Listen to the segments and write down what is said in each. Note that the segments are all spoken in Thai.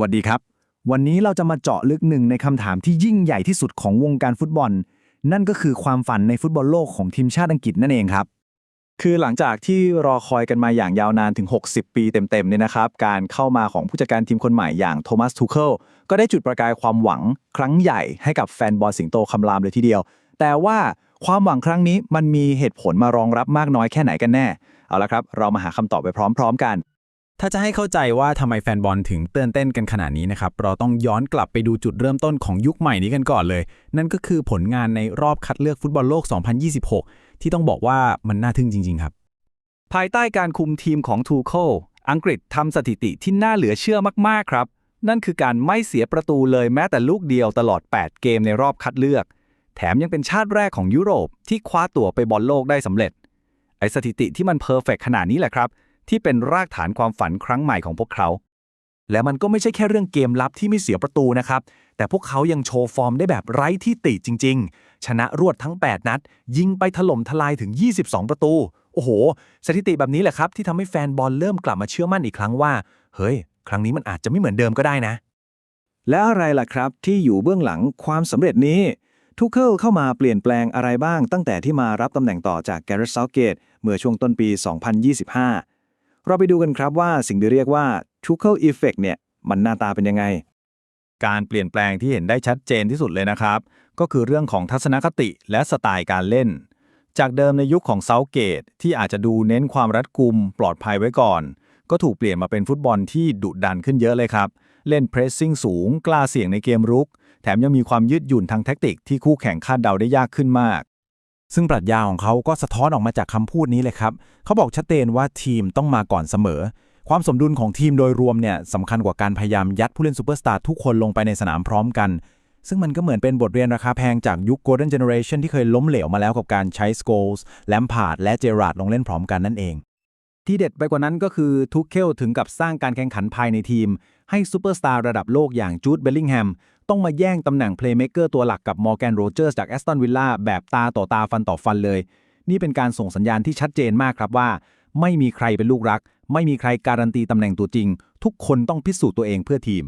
วัสดีครับ วันนี้เราจะมาเจาะลึกหนึ่งในคำถามที่ยิ่งใหญ่ที่สุดของวงการฟุตบอล นั่นก็คือความฝันในฟุตบอลโลกของทีมชาติอังกฤษนั่นเองครับคือหลังจากที่รอคอยกันมาอย่างยาวนานถึง 60 ปีเต็มๆเนี่ยนะครับ การเข้ามาของผู้จัดการทีมคนใหม่อย่างโทมัสทูเคิลก็ได้จุดประกายความหวังครั้งใหญ่ให้กับแฟนบอลสิงโตคำรามเลยทีเดียว แต่ว่าความหวังครั้งนี้มันมีเหตุผลมารองรับมากน้อยแค่ไหนกันแน่ เอาละครับ เรามาหาคำตอบไปพร้อม ๆ กัน ถ้าจะให้เข้าใจว่าทำไมแฟนบอลถึงเต้นเต้นกันขนาดนี้นะครับ เราต้องย้อนกลับไปดูจุดเริ่มต้นของยุคใหม่นี้กันก่อนเลย นั่นก็คือผลงานในรอบคัดเลือกฟุตบอลโลก 2026 ที่ต้องบอกว่ามันน่าทึ่งจริง ๆ ครับ ภายใต้การคุมทีมของทูโคลอังกฤษทำสถิติที่น่าเหลือเชื่อมากๆครับ นั่นคือการไม่เสียประตูเลยแม้แต่ลูกเดียวตลอด 8 เกมในรอบคัดเลือก แถมยังเป็นชาติแรกของยุโรปที่คว้าตั๋วไปบอลโลกได้สำเร็จ ไอสถิติที่มันเพอร์เฟกขนาดนี้แหละครับ ที่เป็นรากฐานความฝันครั้งใหม่ของพวกเขา และมันก็ไม่ใช่แค่เรื่องเกมลับที่ไม่เสียประตูนะครับ แต่พวกเขายังโชว์ฟอร์มได้แบบไร้ที่ติจริง ๆ ชนะรวดทั้ง 8 นัด ยิงไปถล่มทลายถึง 22 ประตู โอ้โห สถิติแบบนี้แหละครับ ที่ทำให้แฟนบอลเริ่มกลับมาเชื่อมั่นอีกครั้งว่า เฮ้ย ครั้งนี้มันอาจจะไม่เหมือนเดิมก็ได้นะ แล้วอะไรล่ะครับ ที่อยู่เบื้องหลังความสำเร็จนี้ทุกเคิลเข้ามาเปลี่ยนแปลงอะไรบ้างตั้งแต่ที่มารับตำแหน่งต่อจากแกเรตซาเกตเมื่อช่วงต้นปี 2025 เราไปดูกันครับว่าสิ่งที่เรียกว่าทุกเคิลอีเฟกเนี่ย มันหน้าตาเป็นยังไง การเปลี่ยนแปลงที่เห็นได้ชัดเจนที่สุดเลยนะครับ ก็คือเรื่องของทัศนคติและสไตล์การเล่น จากเดิมในยุคของเซาเกตที่อาจจะดูเน้นความรัดกุม ปลอดภัยไว้ก่อน ก็ถูกเปลี่ยนมาเป็นฟุตบอลที่ดุดันขึ้นเยอะเลยครับ เล่นเพรสซิ่งสูง กล้าเสี่ยงในเกมรุก แถมยังมีความยืดหยุ่นทางแทคติกที่คู่แข่งคาดเดาได้ยากขึ้นมาก ซึ่งปรัชญาของเขาก็สะท้อนออกมาจากคำพูดนี้เลยครับ เขาบอกชัดเจนว่าทีมต้องมาก่อนเสมอ ความสมดุลของทีมโดยรวมเนี่ยสำคัญกว่าการพยายามยัดผู้เล่นซูเปอร์สตาร์ทุกคนลงไปในสนามพร้อมกัน ซึ่งมันก็เหมือนเป็นบทเรียนราคาแพงจากยุคโกลเด้นเจเนอเรชันที่เคยล้มเหลวมาแล้วกับการใช้สโกลส์แลมพาร์ดและเจอราร์ดลงเล่นพร้อมกันนั่นเอง ที่เด็ดไปกว่านั้นก็คือทุกเคลถึงกับสร้างการแข่งขันภายในทีม ให้ซูเปอร์สตาร์ระดับโลกอย่างจูดเบลลิงแฮมต้องมาแย่งตำแหน่งเพลย์เม k เกอร์ตัวหลักกับมอร์แกนโรเจอร์สจากแอสตันวิลล่าแบบตาต่อตาฟันต่อฟันเลย นี่เป็นการส่งสัญญาณที่ชัดเจนมากครับว่า ไม่มีใครเป็นลูกรัก ไม่มีใครการันตีตำแหน่งตัวจริง ทุกคนต้องพิสูจน์ตัวเองเพื่อทีม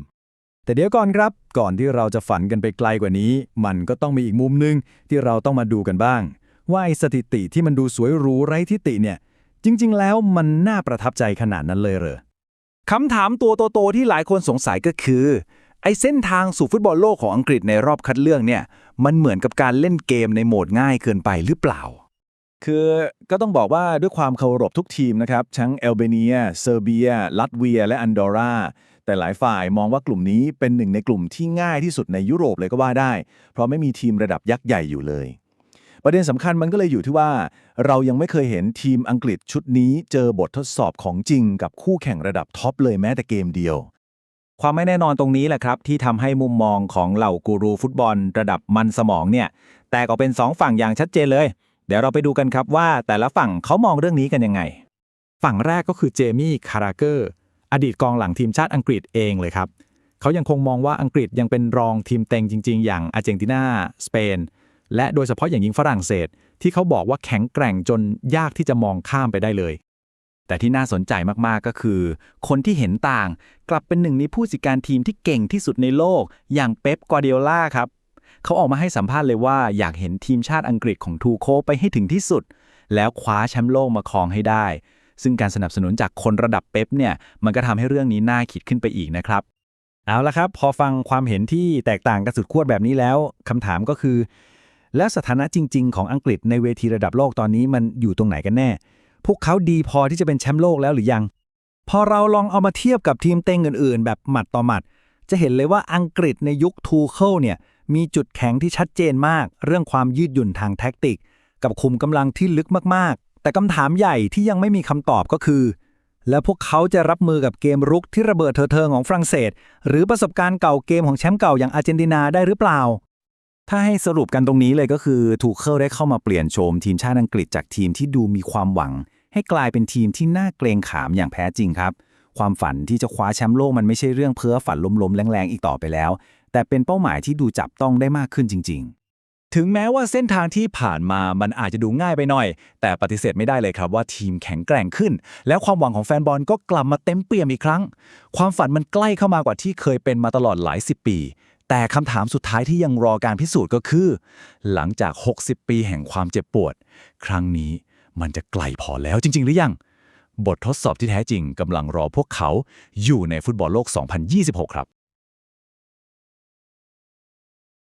แต่เดี๋ยวก่อนครับ ก่อนที่เราจะฝันกันไปไกลกว่านี้ มันก็ต้องมีอีกมุมหนึงที่เราต้องมาดูกันบ้าง ว่าไอสถิติที่มันดูสวยหรูไร้ทิติเนี่ย จริงๆ แล้วมันน่าประทับใจขนาดนั้นเลยเหรอคำถามตัวโตๆที่หลายคนสงสัยก็คือ ไอ้เส้นทางสู่ฟุตบอลโลกของอังกฤษในรอบคัดเลือกเนี่ย มันเหมือนกับการเล่นเกมในโหมดง่ายเกินไปหรือเปล่า คือก็ต้องบอกว่าด้วยความเคารพทุกทีมนะครับ ทั้งเอลเบเนีย เซอร์เบีย ลัตเวีย และอันดอร่าแต่หลายฝ่ายมองว่ากลุ่มนี้เป็นหนึ่งในกลุ่มที่ง่ายที่สุดในยุโรปเลยก็ว่าได้ เพราะไม่มีทีมระดับยักษ์ใหญ่อยู่เลย ประเด็นสำคัญมันก็เลยอยู่ที่ว่า เรายังไม่เคยเห็นทีมอังกฤษชุดนี้เจอบททดสอบของจริงกับคู่แข่งระดับท็อปเลยแม้แต่เกมเดียว ความไม่แน่นอนตรงนี้แหละครับ ที่ทำให้มุมมองของเหล่ากูรูฟุตบอล ระดับมันสมองเนี่ย แตกออกเป็น 2 ฝั่งอย่างชัดเจนเลย เดี๋ยวเราไปดูกันครับว่าแต่ละฝั่งเขามองเรื่องนี้กันยังไง ฝั่งแรกก็คือเจมี่คาราเกอร์อดีตกองหลังทีมชาติอังกฤษเองเลยครับเขายังคงมองว่าอังกฤษยังเป็นรองทีมเต็งจริง ๆ อย่างอาร์เจนตินาสเปน และโดยเฉพาะอย่างยิ่งฝรั่งเศส ที่เขาบอกว่าแข็งแกร่งจนยากที่จะมองข้ามไปได้เลย แต่ที่น่าสนใจมากๆก็คือ คนที่เห็นต่าง กลับเป็นหนึ่งในผู้จัดการทีมที่เก่งที่สุดในโลก อย่างเป๊ป กวาร์ดิโอลาครับ เขาออกมาให้สัมภาษณ์เลยว่าอยากเห็นทีมชาติอังกฤษของทูโคไปให้ถึงที่สุด แล้วคว้าแชมป์โลกมาครองให้ได้ ซึ่งการสนับสนุนจากคนระดับเป๊ปเนี่ย มันก็ทำให้เรื่องนี้น่าคิดขึ้นไปอีกนะครับเอาละครับ พอฟังความเห็นที่แตกต่างกันสุดขั้วแบบนี้แล้วคำถามก็คือ แล้วสถานะจริง ๆ ของอังกฤษในเวทีระดับโลกตอนนี้มันอยู่ตรงไหนกันแน่ พวกเขาดีพอที่จะเป็นแชมป์โลกแล้วหรือยัง พอเราลองเอามาเทียบกับทีมเต็งอื่น ๆ แบบหมัดต่อหมัด จะเห็นเลยว่าอังกฤษในยุคทูเคิลเนี่ยมีจุดแข็งที่ชัดเจนมาก เรื่องความยืดหยุ่นทางแท็กติก กับคุมกำลังที่ลึกมากๆ แต่คำถามใหญ่ที่ยังไม่มีคำตอบก็คือ แล้วพวกเขาจะรับมือกับเกมรุกที่ระเบิดเถิดเทิงของฝรั่งเศส หรือประสบการณ์เก่าเกมของแชมป์เก่าอย่างอาร์เจนตินาได้หรือเปล่า ถ้าให้สรุปกันตรงนี้เลยก็คือถูกเคิลได้เข้ามาเปลี่ยนโฉมทีมชาติอังกฤษจากทีมที่ดูมีความหวัง ให้กลายเป็นทีมที่น่าเกรงขามอย่างแท้จริงครับ ความฝันที่จะคว้าแชมป์โลกมันไม่ใช่เรื่องเพ้อฝันล้มๆแรงๆอีกต่อไปแล้ว แต่เป็นเป้าหมายที่ดูจับต้องได้มากขึ้นจริง ๆถึงแม้ว่าเส้นทางที่ผ่านมามันอาจจะดูง่ายไปหน่อย แต่ปฏิเสธไม่ได้เลยครับว่าทีมแข็งแกร่งขึ้น แล้วความหวังของแฟนบอลก็กลับมาเต็มเปี่ยมอีกครั้ง ความฝันมันใกล้เข้ามากว่าที่เคยเป็นมาตลอดหลายสิบปี แต่คำถามสุดท้ายที่ยังรอการพิสูจน์ก็คือ หลังจาก 60 ปีแห่งความเจ็บปวด ครั้งนี้มันจะไกลพอแล้วจริง ๆ หรือยัง บททดสอบที่แท้จริงกำลังรอพวกเขาอยู่ในฟุตบอลโลก 2026 ครับ